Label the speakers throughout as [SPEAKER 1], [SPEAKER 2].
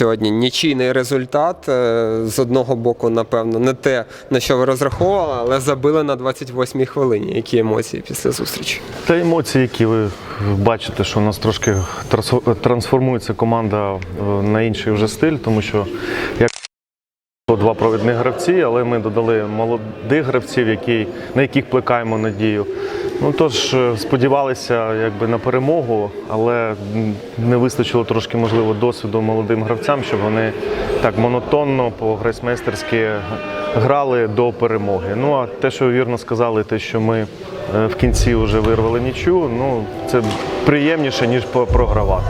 [SPEAKER 1] Сьогодні нічийний результат. Е, З одного боку, напевно, не те, на що ви розраховували, але забили на 28-й хвилині. Які емоції після зустрічі?
[SPEAKER 2] Та емоції, які ви бачите, що у нас трошки трансфо- трансформується команда е, на інший вже стиль, тому що як два провідних гравці, але ми додали молодих гравців, які, на яких плекаємо надію. Ну тож е, сподівалися якби на перемогу, але не вистачило трошки можливо досвіду молодим гравцям, щоб вони так монотонно по грейсмейстерськи грали до перемоги. Ну а те, що вірно сказали, те, що ми е, в кінці вже вирвали нічу, ну це приємніше ніж програвати.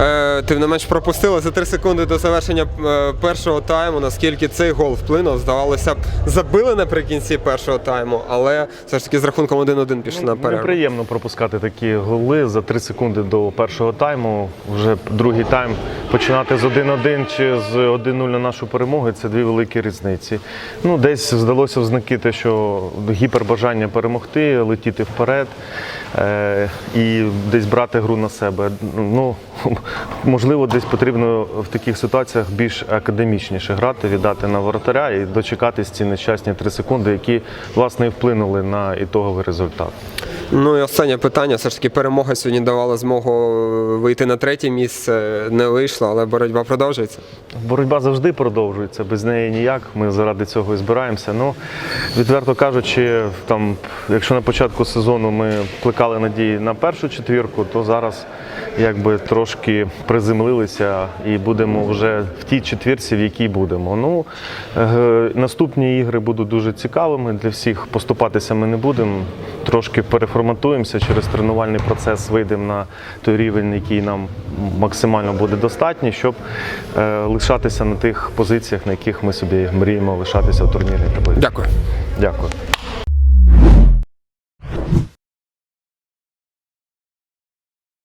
[SPEAKER 1] Е, тим не менш пропустили за 3 секунди до завершення е, першого тайму. Наскільки цей гол вплинув, здавалося б, забили наприкінці першого тайму, але все ж таки з рахунком 1-1 пішли на перерву.
[SPEAKER 2] Неприємно пропускати такі голи за 3 секунди до першого тайму. Вже другий тайм починати з 1-1 чи з 1-0 на нашу перемогу це дві великі різниці. Ну, десь здалося в знаки те, що гіпербажання перемогти, летіти вперед е- і десь брати гру на себе. Ну, можливо, десь потрібно в таких ситуаціях більш академічніше грати, віддати на воротаря і дочекатись ці нещасні 3 секунди, які власне і вплинули на ітоговий результат.
[SPEAKER 1] Ну і останнє питання. Все ж таки перемога сьогодні давала змогу е, вийти на третє місце. Не вийшло, але боротьба продовжується.
[SPEAKER 2] Боротьба завжди продовжується, без неї ніяк. Ми заради цього і збираємося. Ну, відверто кажучи, там, якщо на початку сезону ми плекали надії на першу четвірку, то зараз якби трошки приземлилися і будемо вже в тій четвірці, в якій будемо. Ну, наступні ігри будуть дуже цікавими для всіх. Поступатися ми не будемо. Трошки переформатуємося через тренувальний процес, вийдемо на той рівень, який нам максимально буде достатній, щоб е, лишатися на тих позиціях, на яких ми собі мріємо лишатися в турнірній таблиці.
[SPEAKER 1] Дякую.
[SPEAKER 2] Дякую.